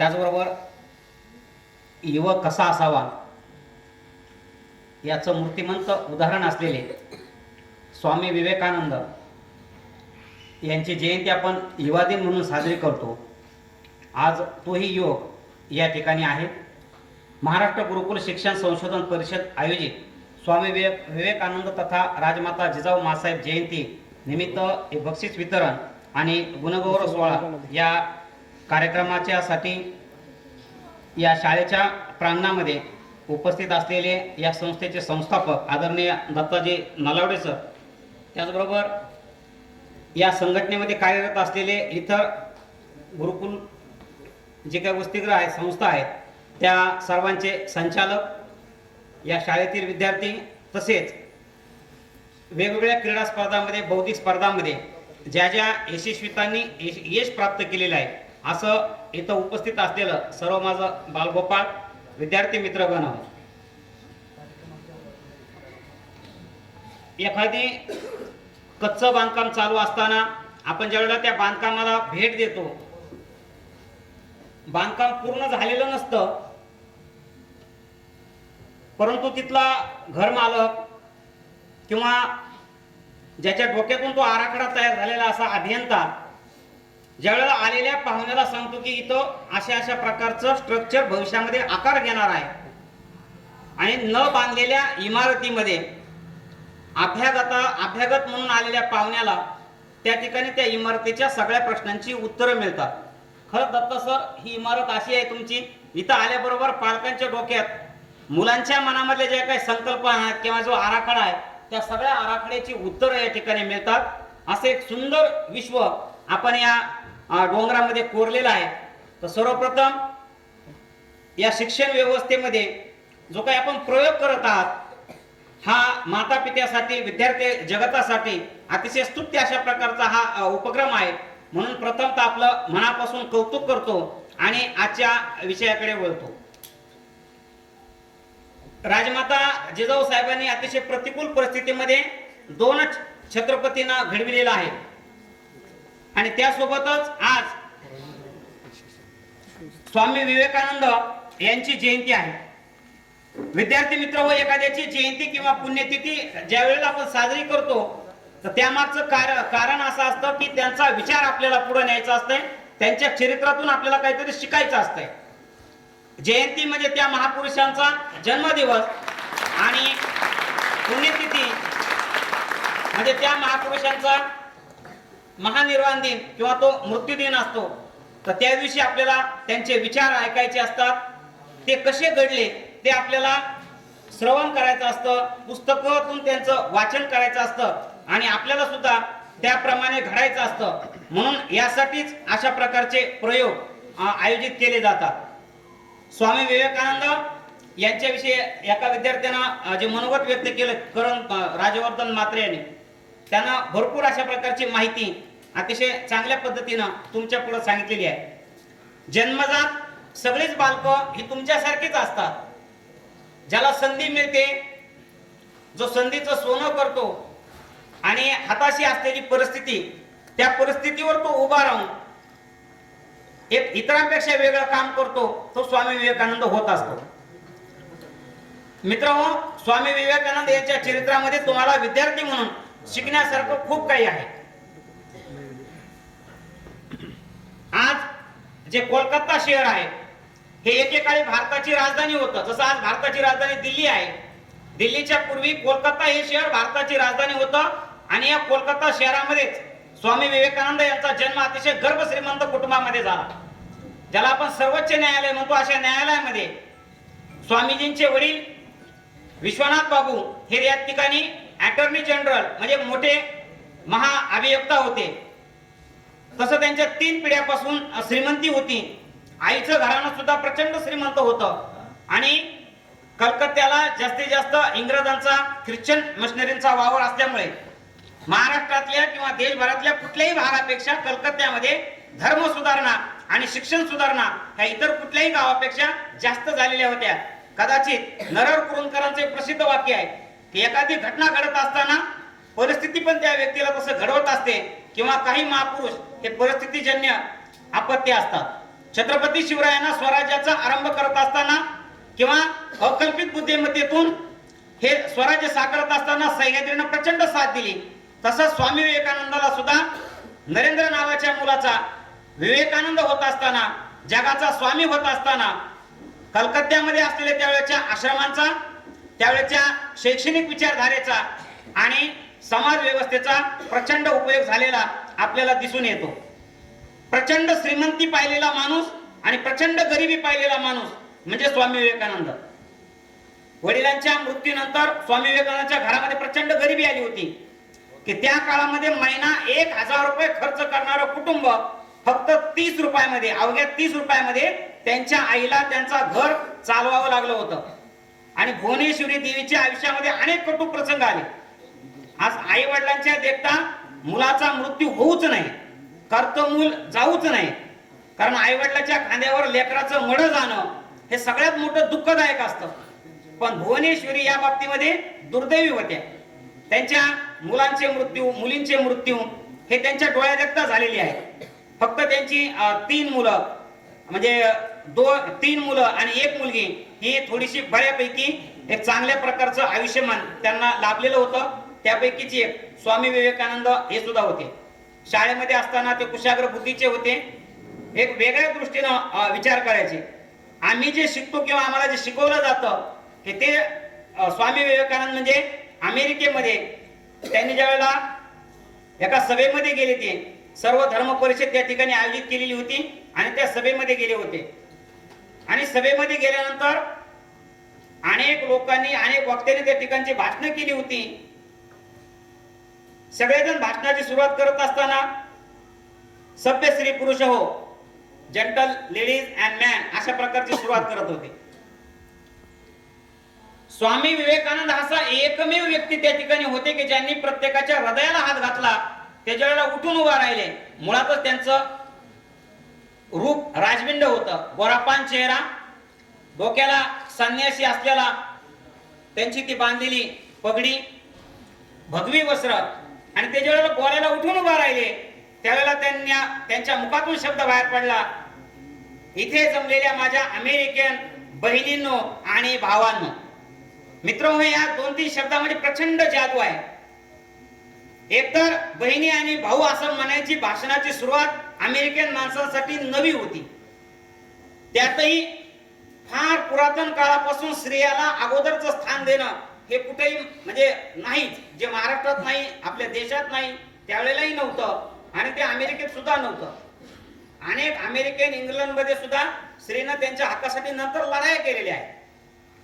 त्याचबरोबर युवक कसा असावा याचं मूर्तिमंत उदाहरण असलेले स्वामी विवेकानंद यांची जयंती आपण युवा दिन म्हणून साजरी करतो. आज तोही योग या ठिकाणी आहे. महाराष्ट्र गुरुकुल शिक्षण संशोधन परिषद आयोजित स्वामी विवेक विवेकानंद तथा राजमाता जिजाऊ मासाहेब जयंती निमित्त हे बक्षीस वितरण आणि गुणगौरव सोहळा या कार्यक्रमाच्यासाठी या शाळेच्या प्रांगणामध्ये उपस्थित असलेले या संस्थेचे संस्थापक आदरणीय दत्ताजी नलावडे सर त्याचबरोबर या संघटनेमध्ये कार्यरत असलेले इतर गुरुकुल जे काही वसतिगृह आहेत संस्था आहेत त्या सर्वांचे संचालक या शाळेतील विद्यार्थी तसेच वेगवेगळ्या क्रीडा स्पर्धामध्ये बौद्धिक स्पर्धामध्ये ज्या ज्या यशस्वितांनी यश यश प्राप्त केलेलं आहे असं इथं उपस्थित असलेलं सर्व माझं बालगोपाळ विद्यार्थी मित्र मित्रगण एखादी कच्चं बांधकाम चालू असताना आपण ज्यावेळेला त्या बांधकामाला भेट देतो बांधकाम पूर्ण झालेलं नसतं परंतु तिथला घर मालक किंवा ज्याच्या डोक्यातून तो आराखडा तयार झालेला असा अभियंता ज्यावेळेला आलेल्या पाहुण्याला सांगतो की इथं अशा अशा प्रकारचं स्ट्रक्चर भविष्यामध्ये आकार घेणार आहे. आणि न बांधलेल्या इमारतीमध्ये अभ्यागता अभ्यागत म्हणून आलेल्या पाहुण्याला त्या ठिकाणी त्या इमारतीच्या सगळ्या प्रश्नांची उत्तरं मिळतात. खरं दत्त सर ही इमारत अशी आहे तुमची इथं आल्याबरोबर पालकांच्या डोक्यात मुलांच्या मनामधल्या ज्या काही संकल्पना आहेत किंवा जो आराखडा आहे त्या सगळ्या आराखड्याची उत्तरं या ठिकाणी मिळतात. असे एक सुंदर विश्व आपण या डोंगरामध्ये कोरलेला आहे. तर सर्वप्रथम या शिक्षण व्यवस्थेमध्ये जो काही आपण प्रयोग करत आहात हा माता पित्यासाठी विद्यार्थी जगतासाठी अतिशय स्तुत्य अशा प्रकारचा हा उपक्रम आहे. म्हणून प्रथमतः आपलं मनापासून कौतुक करतो आणि आजच्या विषयाकडे वळतो. राजमाता जिजाऊ साहेबांनी अतिशय प्रतिकूल परिस्थितीमध्ये दोनच छत्रपतींना घडविलेला आहे. आणि त्यासोबतच आज स्वामी विवेकानंद यांची जयंती आहे. विद्यार्थी मित्र व एखाद्याची जयंती किंवा पुण्यतिथी ज्या वेळेला आपण साजरी करतो तर त्यामागचं कार कारण असं असतं की त्यांचा विचार आपल्याला पुढे न्यायचा असतंय त्यांच्या चरित्रातून आपल्याला काहीतरी शिकायचं असतंय. जयंती म्हणजे त्या महापुरुषांचा जन्मदिवस आणि पुण्यतिथी म्हणजे त्या महापुरुषांचा महानिर्वाण दिन किंवा तो मृत्यू दिन असतो तर त्या दिवशी आपल्याला त्यांचे विचार ऐकायचे असतात. ते कसे घडले ते आपल्याला श्रवण करायचं असतं पुस्तकातून त्यांचं वाचन करायचं असतं आणि आपल्याला सुद्धा त्याप्रमाणे घडायचं असतं. म्हणून यासाठीच अशा प्रकारचे प्रयोग आयोजित केले जातात. स्वामी विवेकानंद यांच्याविषयी एका विद्यार्थ्यानं जे मनोगत व्यक्त केलं करण राजवर्धन मात्रे यांनी. त्यांना भरपूर अशा प्रकारची माहिती अतिशय चांगल्या पद्धतीनं तुमच्यापुढे सांगितलेली आहे. जन्मजात सगळीच बालकं ही तुमच्यासारखीच असतात. ज्याला संधी मिळते जो संधीचं सोनं करतो आणि हाताशी असलेली परिस्थिती त्या परिस्थितीवर तो उभा राहून एक इतरांपेक्षा वेगळं काम करतो तो स्वामी विवेकानंद होत असतो. मित्र स्वामी विवेकानंद यांच्या चरित्रामध्ये तुम्हाला विद्यार्थी म्हणून शिकण्यासारखं खूप काही आहे आज जे कोलकाता शहर आहे हे एकेकाळी भारताची राजधानी होतं. जसं आज भारताची राजधानी दिल्ली आहे. दिल्लीच्या पूर्वी कोलकाता हे शहर भारताची राजधानी होतं आणि या कोलकाता शहरामध्येच स्वामी विवेकानंद यांचा जन्म अतिशय गर्भ श्रीमंत कुटुंबामध्ये झाला. ज्याला आपण सर्वोच्च न्यायालय म्हणतो अशा न्यायालयामध्ये स्वामीजींचे वडील विश्वनाथ बाबू हे या ठिकाणी अटॉर्नी जनरल म्हणजे मोठे महाअभियोक्ता होते. तसं त्यांच्या तीन पिढ्यापासून श्रीमंती होती. आईचं घराणं सुद्धा प्रचंड श्रीमंत होतं. आणि कलकत्त्याला जास्तीत जास्त इंग्रजांचा ख्रिश्चन मशिनरींचा वावर असल्यामुळे महाराष्ट्रातल्या किंवा देशभरातल्या कुठल्याही भागापेक्षा कलकत्त्यामध्ये धर्म सुधारणा आणि शिक्षण सुधारणा ह्या इतर कुठल्याही गावापेक्षा जास्त झालेल्या होत्या. कदाचित नरर कुरुंदकरांचे प्रसिद्ध वाक्य आहे की एखादी घटना घडत असताना परिस्थिती पण त्या व्यक्तीला तसं घडवत असते किंवा काही महापुरुष हे परिस्थितीजन्य आपत्ती असतात. छत्रपती शिवरायांना स्वराज्याचा आरंभ करत असताना किंवा अकल्पित बुद्धिमत्तेतून हे स्वराज्य साकारत असताना सह्याद्रीनं प्रचंड साथ दिली. तसंच स्वामी विवेकानंदाला सुद्धा नरेंद्र नावाच्या मुलाचा विवेकानंद होत असताना जगाचा स्वामी होत असताना कलकत्त्यामध्ये असलेल्या त्यावेळेच्या आश्रमांचा त्यावेळेच्या शैक्षणिक विचारधारेचा आणि समाज व्यवस्थेचा प्रचंड उपयोग झालेला आपल्याला दिसून येतो. प्रचंड श्रीमंती पाहिलेला माणूस आणि प्रचंड गरिबी पाहिलेला माणूस म्हणजे स्वामी विवेकानंद. वडिलांच्या मृत्यूनंतर स्वामी विवेकानंदाच्या घरामध्ये प्रचंड गरिबी आली होती. की त्या काळामध्ये महिना एक हजार रुपये खर्च करणारं कुटुंब फक्त तीस रुपयामध्ये अवघ्या तीस रुपयामध्ये त्यांच्या आईला त्यांचा घर चालवावं लागलं होतं. आणि भुवनेश्वरी देवीच्या आयुष्यामध्ये अनेक कटू प्रसंग आले. आज आई वडिलांच्या देखता मुलाचा मृत्यू होऊच नाही. कर्तमूल जाऊच नाही. कारण आईवडिलाच्या खांद्यावर लेकराचं मड जाणं हे सगळ्यात मोठं दुःखदायक असतं. पण भुवनेश्वरी या बाबतीमध्ये दुर्दैवी होत्या. त्यांच्या मुलांचे मृत्यू मुलींचे मृत्यू हे त्यांच्या डोळ्यादेखता झालेली आहे. फक्त त्यांची तीन मुलं म्हणजे दोन तीन मुलं आणि एक मुलगी ही थोडीशी बऱ्यापैकी एक चांगल्या प्रकारचं आयुष्यमान त्यांना लाभलेलं होतं. त्यापैकीच एक स्वामी विवेकानंद हे सुद्धा होते. शाळेमध्ये असताना ते कुशाग्र बुद्धीचे होते. एक वेगळ्या दृष्टीनं विचार करायचे. आम्ही जे शिकतो किंवा आम्हाला जे शिकवलं जातं हे ते स्वामी विवेकानंद म्हणजे अमेरिकेमध्ये त्यांनी ज्या वेळेला एका सभेमध्ये गेले ते सर्व धर्म परिषद त्या ठिकाणी आयोजित केलेली होती आणि त्या सभेमध्ये गेले होते. आणि सभेमध्ये गेल्यानंतर अनेक लोकांनी अनेक वक्त्यांनी त्या ठिकाणची भाषणं केली होती. सगळेजण भाषणाची सुरुवात करत असताना सभ्य स्त्री पुरुष हो जंटल लेडीज अँड मॅन अशा प्रकारची सुरुवात करत होते. स्वामी विवेकानंद असा एकमेव व्यक्ती त्या ठिकाणी होते की ज्यांनी प्रत्येकाच्या हृदयाला हात घातला त्याच्या वेळेला उठून उभा राहिले. मुळातच त्यांचं रूप राजबिंड होतं. गोरापान चेहरा डोक्याला संन्यासी असलेला त्यांची ती बांधलेली पगडी भगवी वस्त्र आणि त्याच्या ज्यावेळेला गोऱ्याला उठून उभा राहिले त्यावेळेला त्यांना त्यांच्या मुखातून शब्द बाहेर पडला. इथे जमलेल्या माझ्या अमेरिकन बहिणींनो आणि भावांनो मित्र या दोन तीन शब्दामध्ये प्रचंड जादू आहे. एकतर बहिणी आणि भाऊ असं म्हणायची भाषणाची सुरुवात अमेरिकन माणसांसाठी नवी होती. त्यातही फार पुरातन काळापासून स्त्रियाला अगोदरचं स्थान देणं हे कुठेही म्हणजे नाहीच जे महाराष्ट्रात नाही आपल्या देशात नाही त्यावेळेलाही नव्हतं. आणि ते अमेरिकेत सुद्धा नव्हतं. अनेक अमेरिकन इंग्लंडमध्ये सुद्धा स्त्रीनं त्यांच्या हक्कासाठी नंतर लढाया केलेल्या आहेत.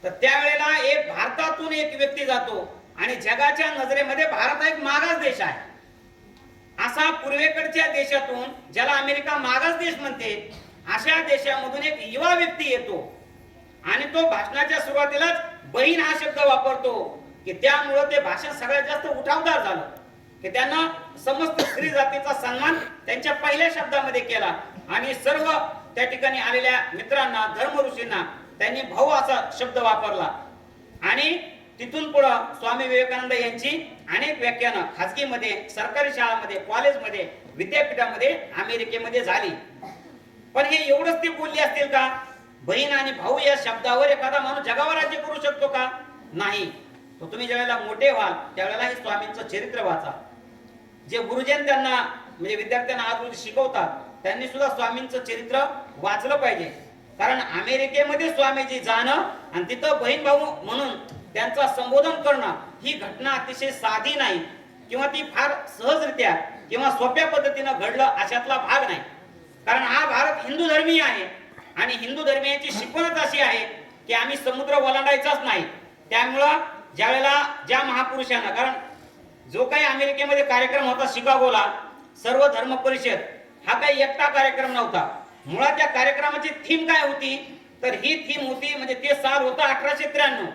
तर त्यावेळेला एक भारतातून एक व्यक्ती जातो आणि जगाच्या नजरेमध्ये भारत हा एक मागास देश आहे. असा पूर्वेकडच्या देशातून ज्याला अमेरिका मागास देश म्हणते अशा देशामधून एक युवा व्यक्ती येतो. आणि तो भाषणाच्या सुरुवातीलाच बहीण हा शब्द वापरतो की त्यामुळं ते भाषण सगळ्यात जास्त उठावदार झालं. की त्यांना समस्त स्त्री जातीचा सन्मान त्यांच्या पहिल्या शब्दामध्ये केला. आणि सर्व त्या ठिकाणी आलेल्या मित्रांना धर्म ऋषींना त्यांनी भाऊ असा शब्द वापरला. आणि तिथून पुढं स्वामी विवेकानंद यांची अनेक व्याख्यानं खाजगीमध्ये सरकारी शाळामध्ये कॉलेजमध्ये विद्यापीठामध्ये अमेरिकेमध्ये झाली. पण हे एवढंच ते बोलले असतील का? बहीण आणि भाऊ या शब्दावर एखादा माणूस जगावर राज्य करू शकतो का? नाही. तो तुम्ही ज्यावेळेला मोठे व्हाल त्यावेळेला हे स्वामींचं चरित्र वाचा. जे गुरुजन त्यांना म्हणजे विद्यार्थ्यांना आज रोजी शिकवतात त्यांनी सुद्धा स्वामींचं चरित्र वाचलं पाहिजे. कारण अमेरिकेमध्ये स्वामीजी जाणं आणि तिथं बहीण भाऊ म्हणून त्यांचा संबोधन करणं ही घटना अतिशय साधी नाही. किंवा ती फार सहजरित्या किंवा सोप्या पद्धतीनं घडलं अशातला भाग नाही. कारण हा भारत हिंदू धर्मीय आहे. आणि हिंदू धर्मियांची शिकवणच अशी आहे की आम्ही समुद्र ओलांडायचाच नाही. त्यामुळं ज्या वेळेला ज्या महापुरुषांना कारण जो काही अमेरिकेमध्ये कार्यक्रम होता शिकागोला सर्व धर्म परिषद हा काही एकटा कार्यक्रम नव्हता. मुळात त्या कार्यक्रमाची थीम काय होती? तर ही थीम होती म्हणजे ते साल होतं अठराशे त्र्याण्णव.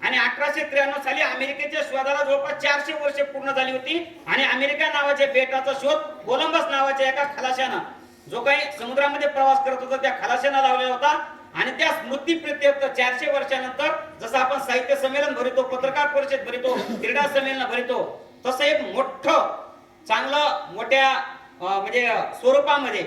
आणि अठराशे त्र्याण्णव साली अमेरिकेच्या शोधाला जवळपास चारशे वर्षे पूर्ण झाली होती. आणि अमेरिका नावाच्या बेटाचा शोध कोलंबस नावाच्या एका खलाशानं जो काही समुद्रामध्ये प्रवास करत होता त्या खलाशांना लावलेला होता. आणि त्या स्मृती प्रत्येक चारशे वर्षानंतर जसं आपण साहित्य संमेलन भरितो पत्रकार परिषद भरितो क्रीडा संमेलन भरितो तसं एक मोठं चांगलं मोठ्या म्हणजे स्वरूपामध्ये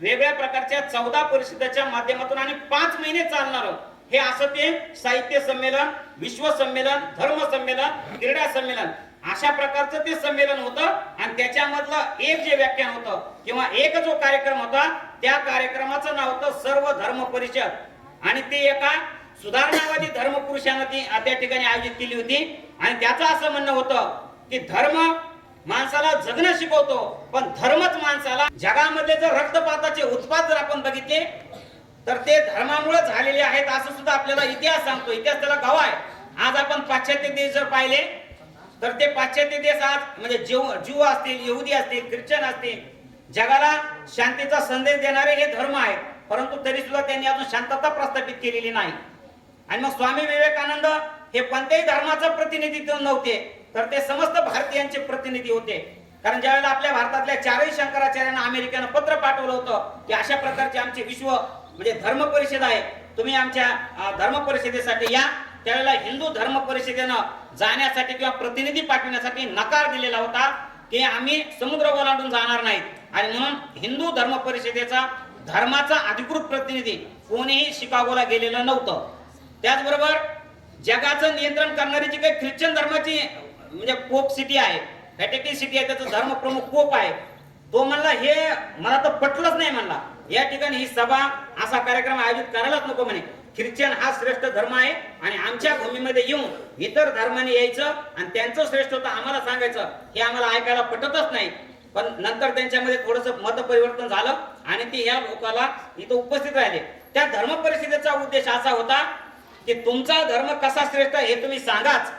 वेगळ्या प्रकारच्या चौदा परिषदेच्या माध्यमातून आणि पाच महिने चालणार हे असं ते साहित्य संमेलन विश्व संमेलन धर्म संमेलन क्रीडा संमेलन अशा प्रकारचं ते संमेलन होतं. आणि त्याच्यामधलं एक जे व्याख्यान होतं किंवा एक जो कार्यक्रम होता त्या कार्यक्रमाचं नाव होतं सर्व धर्म परिषद. आणि ते एका सुधारणावादी धर्मपुरुषांना ती त्या ठिकाणी आयोजित केली होती. आणि त्याचं असं म्हणणं होतं की धर्म माणसाला जगणं शिकवतो पण धर्मच माणसाला जगामध्ये जर रक्तपाताचे उत्पाद जर आपण बघितले तर ते धर्मामुळे झालेले आहेत असं सुद्धा आपल्याला इतिहास सांगतो. इतिहास त्याला गवाय आहे. आज आपण पाश्चात्य देश जर पाहिले तर ते पाश्चात्य देश आज म्हणजे जीव जीव असतील यहुदी असतील ख्रिश्चन असतील जगाला शांतीचा संदेश देणारे हे धर्म आहेत. परंतु तरी सुद्धा त्यांनी अजून शांतता प्रस्थापित केलेली नाही. आणि मग स्वामी विवेकानंद हे कोणत्याही धर्माचं प्रतिनिधित्व नव्हते तर ते समस्त भारतीयांचे प्रतिनिधी होते. कारण ज्यावेळेला आपल्या भारतातल्या चारही शंकराचार्यांना अमेरिकेनं पत्र पाठवलं होतं की अशा प्रकारचे आमचे विश्व म्हणजे धर्म परिषद आहे तुम्ही आमच्या धर्म परिषदेसाठी या. त्यावेळेला हिंदू धर्म परिषदेनं जाण्यासाठी किंवा प्रतिनिधी पाठवण्यासाठी नकार दिलेला होता की आम्ही समुद्र ओलांडून जाणार नाहीत. आणि म्हणून हिंदू धर्म परिषदेचा धर्माचा अधिकृत प्रतिनिधी कोणीही शिकागोला गेलेलं नव्हतं. त्याचबरोबर जगाचं नियंत्रण करणारी जी काही ख्रिश्चन धर्माची म्हणजे कोप सिटी आहे व्हॅटिकन सिटी आहे त्याचा धर्म प्रमुख कोप आहे तो म्हणला हे मला तर पटलंच नाही म्हणला. या ठिकाणी ही सभा असा कार्यक्रम आयोजित करायलाच नको म्हणे. ख्रिश्चन हा श्रेष्ठ धर्म आहे आणि आमच्या भूमीमध्ये येऊन इतर धर्माने यायचं आणि त्यांचं श्रेष्ठ होतं आम्हाला सांगायचं हे आम्हाला ऐकायला पटतच नाही. पण नंतर त्यांच्यामध्ये थोडस मत परिवर्तन झालं आणि ते या लोकाला इथं उपस्थित राहिले. त्या धर्म परिषदेचा उद्देश असा होता की तुमचा धर्म कसा श्रेष्ठ आहे हे तुम्ही सांगाच.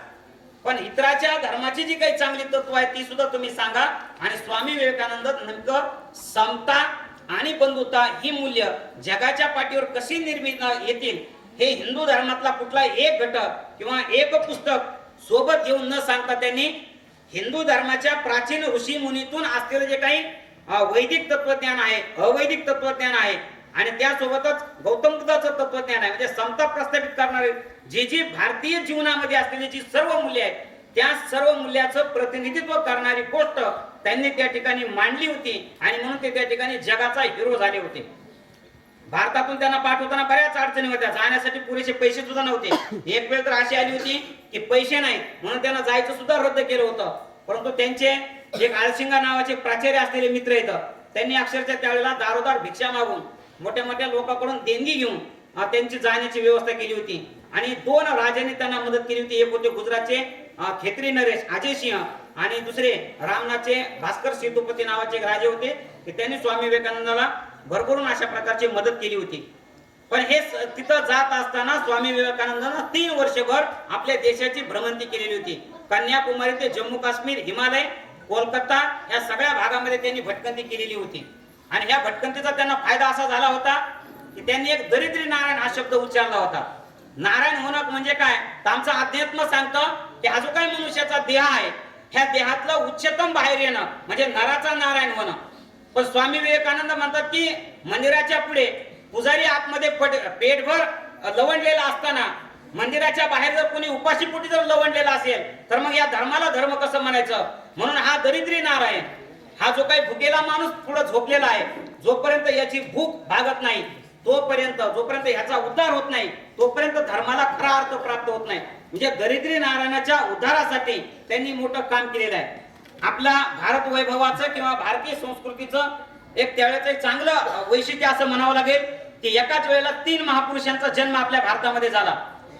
पण इतराच्या धर्माची जी काही चांगली तत्व आहे ती सुद्धा तुम्ही सांगा. आणि स्वामी विवेकानंद नेमकं समता आणि बंधुता ही मूल्य जगाच्या पाठीवर कशी निर्मित येतील हे हिंदू धर्मातला कुठला एक घटक किंवा एक पुस्तक सोबत घेऊन न सांगता त्यांनी हिंदू धर्माच्या प्राचीन ऋषी मुनीतून असलेलं जे काही वैदिक तत्वज्ञान आहे अवैदिक तत्वज्ञान आहे आणि त्यासोबतच गौतम बुद्धाचं तत्वज्ञान आहे म्हणजे समता प्रस्थापित करणारे जी जी भारतीय जीवनामध्ये असलेली जी सर्व मूल्य आहेत त्या सर्व मूल्याचं प्रतिनिधित्व करणारी गोष्ट त्यांनी त्या ठिकाणी मांडली होती आणि म्हणून ते त्या ठिकाणी जगाचा हिरो झाले होते. भारतातून त्यांना पाठवताना बऱ्याच अडचणी होत्या. जाण्यासाठी पुरेसे पैसे सुद्धा नव्हते. एक वेळ तर अशी आली होती की पैसे नाहीत. म्हणून त्यांना जायचं सुद्धा रद्द केलं होतं. परंतु त्यांचे एक आळसिंगा नावाचे प्राचार्य असलेले मित्र येतं त्यांनी अक्षरशः त्यावेळेला दारोदार भिक्षा मागून मोठ्या मोठ्या लोकांकडून देणगी घेऊन त्यांची जाण्याची व्यवस्था केली होती. आणि दोन राजांनी त्यांना मदत केली होती. एक होते गुजरातचे खेत्री नरेश अजय सिंह. आणि दुसरे रामनाथचे भास्कर सेतुपती नावाचे एक राजे होते. की त्यांनी स्वामी विवेकानंदाला भरभरून अशा प्रकारची मदत केली होती. पण हे तिथं जात असताना स्वामी विवेकानंदांना तीन वर्षभर आपल्या देशाची भ्रमंती केलेली होती. कन्याकुमारी ते जम्मू काश्मीर हिमालय कोलकाता या सगळ्या भागामध्ये त्यांनी भटकंती केलेली होती. आणि ह्या भटकंतीचा त्यांना फायदा असा झाला होता की त्यांनी एक दरिद्री नारायण हा शब्द उच्चारला होता. नारायण होणं म्हणजे काय? तर आमचं अध्यात्म सांगतं की हा जो काही मनुष्याचा देह आहे. ह्या देहातलं उच्चतम बाहेर येणं म्हणजे नराचा नारायण होणं. पण स्वामी विवेकानंद म्हणतात की मंदिराच्या पुढे पुजारी आतमध्ये पट- पेटभर लवणलेला असताना मंदिराच्या बाहेर जर कोणी उपाशीपोटी जर लवणलेला असेल तर मग या धर्माला धर्म कसं म्हणायचं? म्हणून हा दरिद्री नारायण हा जो काही भुकेला माणूस पुढे झोपलेला आहे जोपर्यंत याची भूक भागत नाही तोपर्यंत जोपर्यंत ह्याचा उद्धार होत नाही तोपर्यंत धर्माला खरा अर्थ प्राप्त होत नाही. म्हणजे दरिद्री नारायणाच्या उद्धारासाठी त्यांनी मोठं काम केलेलं आहे. आपल्या भारत वैभवाचं किंवा भारतीय संस्कृतीचं एक त्यावेळेचं एक चांगलं वैशिष्ट्य असं म्हणावं लागेल की एकाच वेळेला तीन महापुरुषांचा जन्म आपल्या भारतामध्ये झाला.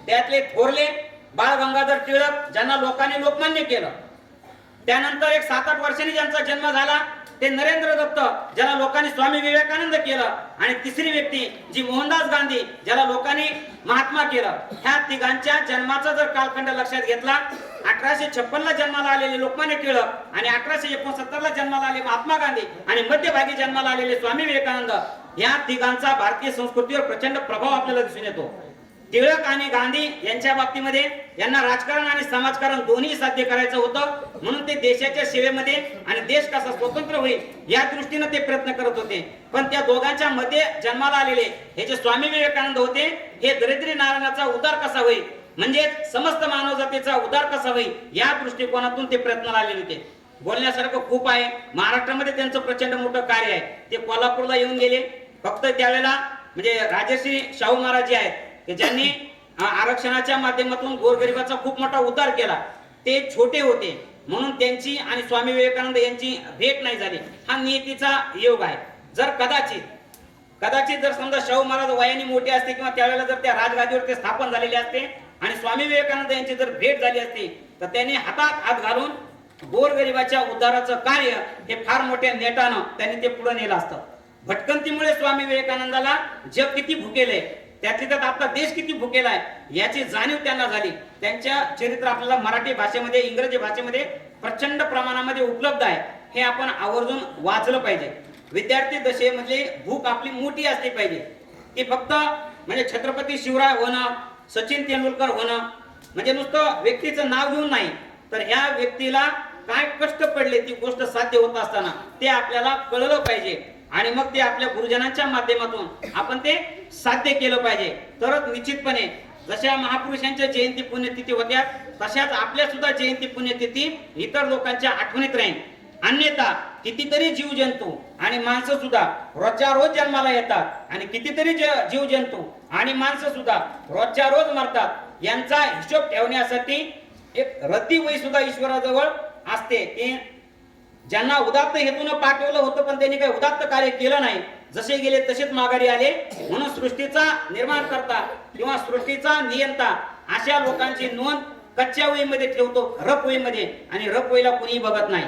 त्यातले थोरले बाळ गंगाधर टिळक ज्यांना लोकांनी लोकमान्य केलं त्यानंतर एक सात आठ वर्षांनी ज्यांचा जन्म झाला ते नरेंद्र दत्त ज्याला लोकांनी स्वामी विवेकानंद केलं आणि तिसरी व्यक्ती जी मोहनदास गांधी ज्याला लोकांनी महात्मा केलं. ह्या तिघांच्या जन्माचा जर कालखंड लक्षात घेतला अठराशे छप्पन ला जन्माला आलेले लोकमान्य टिळक आणि अठराशे एकोणसत्तर ला जन्माला आले महात्मा गांधी आणि मध्यभागी जन्माला आलेले स्वामी विवेकानंद या तिघांचा भारतीय संस्कृतीवर प्रचंड प्रभाव आपल्याला दिसून येतो. टिळक आणि गांधी यांच्या बाबतीमध्ये यांना राजकारण आणि समाजकारण दोन्ही साध्य करायचं होतं. म्हणून ते देशाच्या सेवेमध्ये आणि देश कसा स्वतंत्र होईल या दृष्टीनं ते प्रयत्न करत होते. पण त्या दोघांच्या मध्ये जन्माला आलेले हे जे स्वामी विवेकानंद होते हे दरिद्री नारायणाचा उद्धार कसा होईल? म्हणजे समस्त मानव जातीचा उद्धार कसा होईल? या दृष्टिकोनातून ते प्रयत्नाला आलेले होते. बोलण्यासारखं खूप आहे. महाराष्ट्रामध्ये त्यांचं प्रचंड मोठं कार्य आहे. ते कोल्हापूरला येऊन गेले. फक्त त्यावेळेला म्हणजे राजश्री शाहू महाराज जे आहेत की ज्यांनी आरक्षणाच्या माध्यमातून गोरगरिबाचा खूप मोठा उद्धार केला. ते छोटे होते. म्हणून त्यांची आणि स्वामी विवेकानंद यांची भेट नाही झाली. हा नियतीचा योग आहे. जर कदाचित कदाचित जर समजा शाहू महाराज वयाने मोठे असते किंवा त्यावेळेला जर त्या राजगादीवर ते स्थापन झालेले असते आणि स्वामी विवेकानंद यांची जर भेट झाली असती तर त्यांनी हातात हात घालून गोरगरिबाच्या उद्धाराचं कार्य हे फार मोठ्या नेटानं त्यांनी ते पुढे नेलं असतं. भटकंतीमुळे स्वामी विवेकानंदाला जग किती भुकेले त्यातली त्यात आपला देश किती भुकेला आहे याची जाणीव त्यांना झाली. त्यांच्या चरित्र आपल्याला मराठी भाषेमध्ये इंग्रजी भाषेमध्ये प्रचंड प्रमाणामध्ये उपलब्ध आहे. हे आपण आवर्जून वाचलं पाहिजे. विद्यार्थी दशेमध्ये म्हणजे भूक आपली मोठी असली पाहिजे. ती फक्त म्हणजे छत्रपती शिवराय होणं सचिन तेंडुलकर होणं म्हणजे नुसतं व्यक्तीचं नाव घेऊन नाही तर ह्या व्यक्तीला काय कष्ट पडले ती गोष्ट साध्य होत असताना ते आपल्याला कळलं पाहिजे. आणि मग ते आपल्या गुरुजनांच्या माध्यमातून आपण ते साध्य केलं पाहिजे. तरच निश्चितपणे जशा महापुरुषांच्या जयंती पुण्यतिथी होत्या तशाच आपल्या सुद्धा जयंती पुण्यतिथी इतर लोकांच्या आठवणीत राहील. अन्यथा कितीतरी जीवजंतू आणि माणसं सुद्धा रोजच्या रोज जन्माला येतात आणि कितीतरी ज- जीवजंतू आणि माणसं सुद्धा रोजच्या रोज मरतात यांचा हिशोब ठेवण्यासाठी एक रद्दी वय सुद्धा ईश्वराजवळ असते ते ज्यांना उदात्त हेतून पाठवलं होतं पण त्यांनी काही उदात्त कार्य केलं नाही. जसे गेले तसेच माघारी आले. म्हणून सृष्टीचा निर्माण करता किंवा सृष्टीचा नियंता अशा लोकांची नोंद कच्च्या वयीमध्ये ठेवतो रप वयीमध्ये आणि रप वयीला कुणीही बघत नाही.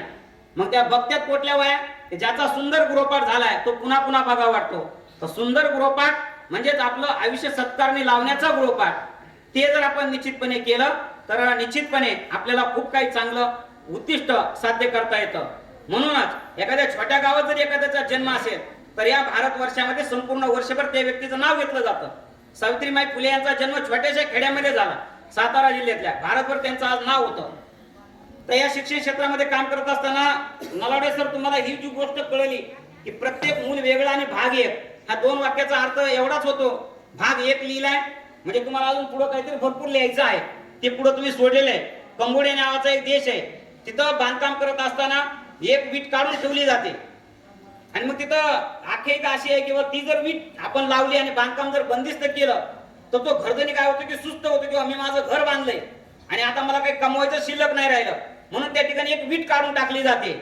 मग त्या बघत्यात पोटल्या वया ज्याचा सुंदर गृहपाठ झालाय तो पुन्हा पुन्हा बघा वाटतो. तर सुंदर गृहपाठ म्हणजेच आपलं आयुष्य सत्कारने लावण्याचा गृहपाठ. ते जर आपण निश्चितपणे केलं तर निश्चितपणे आपल्याला खूप काही चांगलं उद्दिष्ट साध्य करता येतं. म्हणूनच एखाद्या छोट्या गावात जरी एखाद्याचा जन्म असेल तर या भारतवर्षामध्ये संपूर्ण वर्षभर त्या व्यक्तीचं नाव घेतलं जातं. सावित्रीबाई फुले यांचा जन्म छोट्याशा खेड्यामध्ये झाला सातारा जिल्ह्यातल्या. भारतभर त्यांचं आज नाव होतं. तर या शिक्षण क्षेत्रामध्ये काम करत असताना नलावडे सर तुम्हाला ही जी गोष्ट कळली की प्रत्येक मूल वेगळा आणि भाग एक हा दोन वाक्याचा अर्थ एवढाच होतो. भाग एक लिहिलाय म्हणजे तुम्हाला अजून पुढे काहीतरी भरपूर लिहायचं आहे. ते पुढे तुम्ही सोडलेलं आहे. कंबोडे नावाचा एक देश आहे. तिथं बांधकाम करत असताना एक वीट काढून ठेवली जाते. आणि मग तिथं आख्यायिका अशी आहे किंवा ती जर वीट आपण लावली आणि बांधकाम जर बंदिस्त केलं तर तो घरधनी काय होतो की सुस्त होतो किंवा मी माझं घर बांधलंय आणि आता मला काही कमवायचं शिल्लक नाही राहिलं म्हणून त्या ठिकाणी एक वीट काढून टाकली जाते.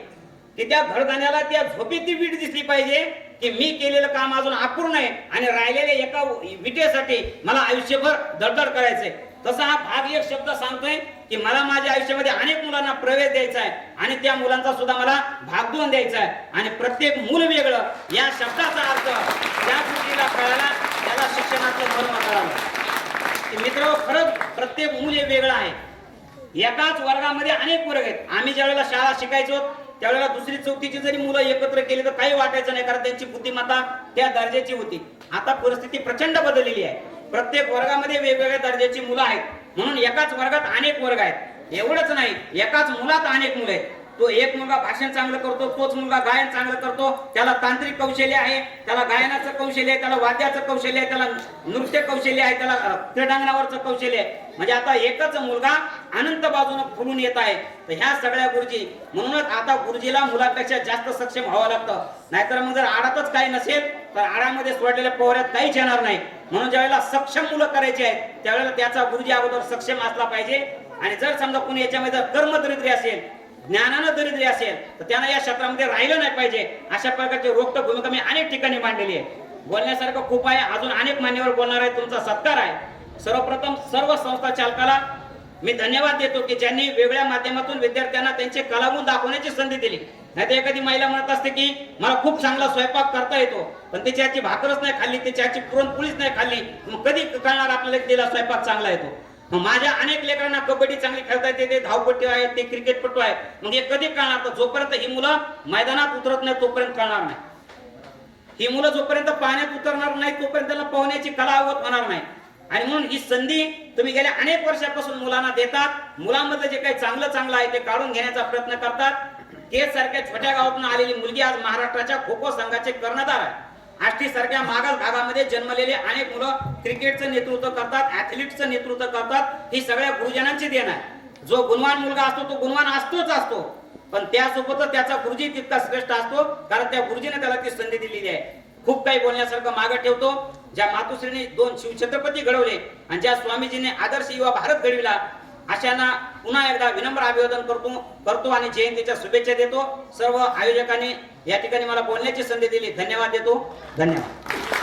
की त्या घरदाण्याला त्या झोपेत ती वीट दिसली पाहिजे की मी केलेलं काम अजून अपूर्ण आहे आणि राहिलेल्या एका विटेसाठी मला आयुष्यभर दडदड करायचंय. तसा हा भाग एक शब्द सांगतोय की मला माझ्या आयुष्यामध्ये अनेक मुलांना प्रवेश द्यायचा आहे आणि त्या मुलांचा सुद्धा मला भाग द्यायचा आहे. आणि प्रत्येक मूल वेगळं. या शब्दाचा अर्थ त्या कृतीला कळाला त्याला शिक्षणाचं धर्म कळालं. की मित्र खरंच प्रत्येक मूल हे वेगळं आहे. एकाच वर्गामध्ये अनेक वर्ग आहेत. आम्ही ज्यावेळेला शाळा शिकायचो त्यावेळेला दुसरी चौथीची जरी मुलं एकत्र केली तर काही वाटायचं नाही कारण त्यांची बुद्धिमत्ता त्या दर्जाची होती. आता परिस्थिती प्रचंड बदललेली आहे. प्रत्येक वर्गामध्ये वेगवेगळ्या दर्जाची मुलं आहेत. म्हणून एकाच वर्गात अनेक वर्ग आहेत. एवढंच नाही एकाच मुलात अनेक मुलं आहेत. तो एक मुलगा भाषण चांगलं करतो तोच मुलगा गायन चांगलं करतो. त्याला तांत्रिक कौशल्य आहे त्याला गायनाचं कौशल्य आहे त्याला वाद्याचं कौशल्य आहे त्याला नृत्य कौशल्य आहे त्याला क्रीडांगणावरचं कौशल्य आहे. म्हणजे आता एकच मुलगा अनंत बाजूने फुलून येत आहे. तर ह्या सगळ्या गुरुजी म्हणूनच आता गुरुजीला मुलापेक्षा जास्त सक्षम व्हावं लागतं. नाहीतर मग जर आडातच काही नसेल तर आडामध्ये सोडलेल्या पोहऱ्यात काहीच येणार नाही. म्हणून ज्यावेळेला सक्षम मुलं करायची आहेत त्यावेळेला त्याचा गुरुजी अगोदर सक्षम असला पाहिजे. आणि जर समजा कोणी याच्यामध्ये जर कर्म दरिद्री असेल ज्ञानानं दरिद्री असेल तर त्यांना या क्षेत्रामध्ये राहिलं नाही पाहिजे. अशा प्रकारची रोखट भूमिका मी अनेक ठिकाणी मांडलेली आहे. बोलण्यासारखं खूप आहे. अजून अनेक मान्यवर बोलणार आहे तुमचा सत्कार आहे. सर्वप्रथम सर्व संस्था चालकाला मी धन्यवाद देतो की ज्यांनी वेगळ्या माध्यमातून विद्यार्थ्यांना त्यांचे कलागुण दाखवण्याची संधी दिली. नाही तर एखादी महिला म्हणत असते की मला खूप चांगला स्वयंपाक करता येतो पण त्याची आजची भाकरच नाही खाल्ली त्याची आजची पुरणपोळीच नाही खाल्ली मग कधी कळणार आपल्याला तिला स्वयंपाक चांगला येतो? मग माझ्या अनेक लेकरांना कबड्डी चांगली खेळता येते ते धावपट्टी आहेत ते क्रिकेटपटू आहेत मग हे कधी कळणार? तर जोपर्यंत ही मुलं मैदानात उतरत नाही तोपर्यंत कळणार नाही. ही मुलं जोपर्यंत पाण्यात उतरणार नाही तोपर्यंत त्याला पोहण्याची कला अवगत होणार नाही. आणि म्हणून ही संधी तुम्ही गेल्या अनेक वर्षापासून मुलांना देतात. मुलांमध्ये जे काही चांगलं चांगलं आहे ते काढून घेण्याचा प्रयत्न करतात. केस सारख्या छोट्या गावातून आलेली मुलगी आज महाराष्ट्राच्या खो खो संघाचे कर्णधार आहे. आष्टी सारख्या मागास भागामध्ये जन्मलेले अनेक मुलं क्रिकेटचं नेतृत्व करतात ऍथलीटचं नेतृत्व करतात. ही सगळ्या गुरुजनांची देण आहे. जो गुणवान मुलगा असतो तो गुणवान असतोच असतो. पण त्यासोबतच त्याचा गुरुजी तितका श्रेष्ठ असतो कारण त्या गुरुजीने त्याला ती संधी दिलेली आहे. खूप काही बोलण्यासारखं मागे ठेवतो. ज्या मातुश्रीने दोन शिवछत्रपती घडवले आणि ज्या स्वामीजीने आदर्श युवा भारत घडविला अशांना पुन्हा एकदा विनम्र अभिवादन करतो करतो आणि जयंतीच्या शुभेच्छा देतो. सर्व आयोजकांनी या ठिकाणी मला बोलण्याची संधी दिली. धन्यवाद देतो. धन्यवाद.